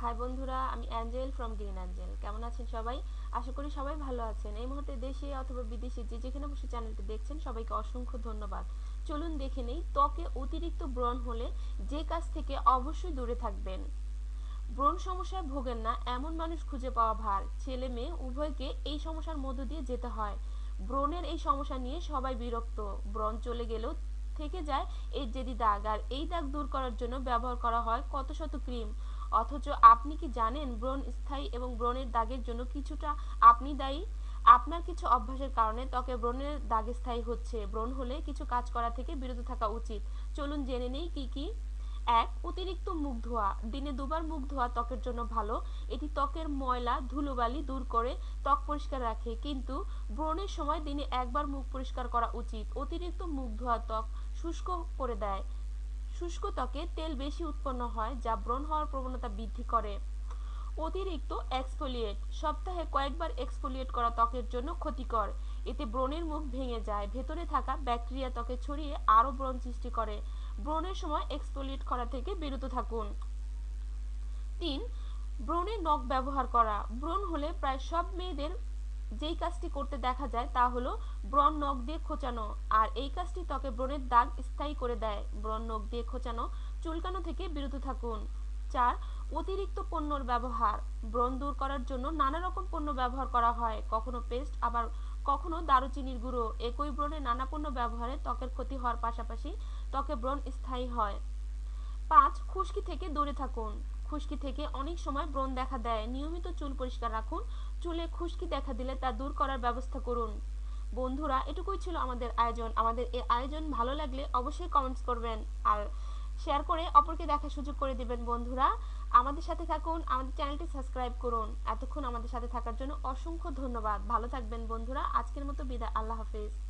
High বন্ধুরা, আমি Angel from green Angel কেমন আছেন সবাই? আশা করি সবাই ভালো আছেন। এই মুহূর্তে দেশে অথবা বিদেশে যে যেখানে বসে চ্যানেলটি দেখছেন, সবাইকে অসংখ্য ধন্যবাদ। চলুন দেখে নেই, ত্বকে অতিরিক্ত ব্রণ হলে যে কাজ থেকে অবশ্যই দূরে থাকবেন। ব্রণ সমস্যায় ভোগেন না, এমন মানুষ খুঁজে পাওয়া ভার। ছেলে মেয়ে, উভয়কে এই সমস্যার মধ্য দিয়ে যেতে হয়। ব্রণের এই সমস্যা নিয়ে সবাই বিরক্ত। ব্রণ চলে গেলেও থেকে যায় এই জেদি দাগ, আর এই দাগ দূর করার জন্য ব্যবহার করা হয় কত শত ক্রিম। অথচ আপনি কি জানেন ব্রণ স্থায়ী এবং ব্রণের দাগের জন্য কিছুটা আপনি দায়ী? আপনার কিছু অভ্যাসের কারণে ত্বকে ব্রণের দাগ স্থায়ী হচ্ছে। ব্রণ হলে কিছু কাজ করা থেকে বিরত থাকা উচিত। চলুন জেনে নেই কি কি। এক, অতিরিক্ত মুখ ধোয়া। দিনে দুবার মুখ ধোয়া ত্বকের জন্য ভালো। এটি ত্বকের ময়লা, ধুলোবালি দূর করে ত্বক পরিষ্কার রাখে। কিন্তু ব্রণের সময় দিনে একবার মুখ পরিষ্কার করা উচিত। অতিরিক্ত মুখ ধোয়া ত্বক শুষ্ক করে দেয়। শুষ্ক ত্বকে তেল বেশি উৎপন্ন হয়, যা ব্রণ হওয়ার প্রবণতা বৃদ্ধি করে। অতিরিক্ত এক্সফোলিয়েট সপ্তাহে কয়েকবার এক্সফোলিয়েট করা ত্বকের জন্য ক্ষতিকর। এতে ব্রণের মুখ ভেঙে যায়। ভেতরে থাকা ব্যাকটেরিয়া ত্বকে ছড়িয়ে আরও ব্রণ সৃষ্টি করে। ব্রণের সময় এক্সফোলিয়েট করা থেকে বিরত থাকুন। তিন, ব্রণে নখ ব্যবহার করা। ব্রণ হলে প্রায় সব মেয়েদের যেই কাজটি করতে দেখা যায় তা হলো ব্রণ নখ দিয়ে খোঁচানো, আর এই কাজটি ত্বকে ব্রণের দাগ স্থায়ী করে দেয়। ব্রণ নখ দিয়ে খোঁচানো চুলকানো থেকে বিরত থাকুন। চার, অতিরিক্ত পণ্যর ব্যবহার। ব্রণ দূর করার জন্য নানা রকম পণ্য ব্যবহার করা হয়। কখনো পেস্ট, আবার কখনো দারুচিনির গুঁড়ো। একই ব্রণে নানা পণ্য ব্যবহারে ত্বকের ক্ষতি হওয়ার পাশাপাশি ত্বকে ব্রণ স্থায়ী হয়। পাঁচ, খুশকি থেকে দূরে থাকুন। খুশকি থেকে অনেক সময় ব্রণ দেখা দেয়। নিয়মিত চুল পরিষ্কার রাখুন। চুলে খুশকি দেখা দিলে তা দূর করার ব্যবস্থা করুন। বন্ধুরা, এটুকুই ছিল আমাদের আয়োজন। আমাদের এই আয়োজন ভালো লাগলে অবশ্যই কমেন্টস করবেন আর শেয়ার করে অপরকে দেখার সুযোগ করে দিবেন। বন্ধুরা, আমাদের সাথে থাকুন, আমাদের চ্যানেলটি সাবস্ক্রাইব করুন। এতক্ষণ আমাদের সাথে থাকার জন্য অসংখ্য ধন্যবাদ। ভালো থাকবেন বন্ধুরা। আজকের মতো বিদায়। আল্লাহ হাফেজ।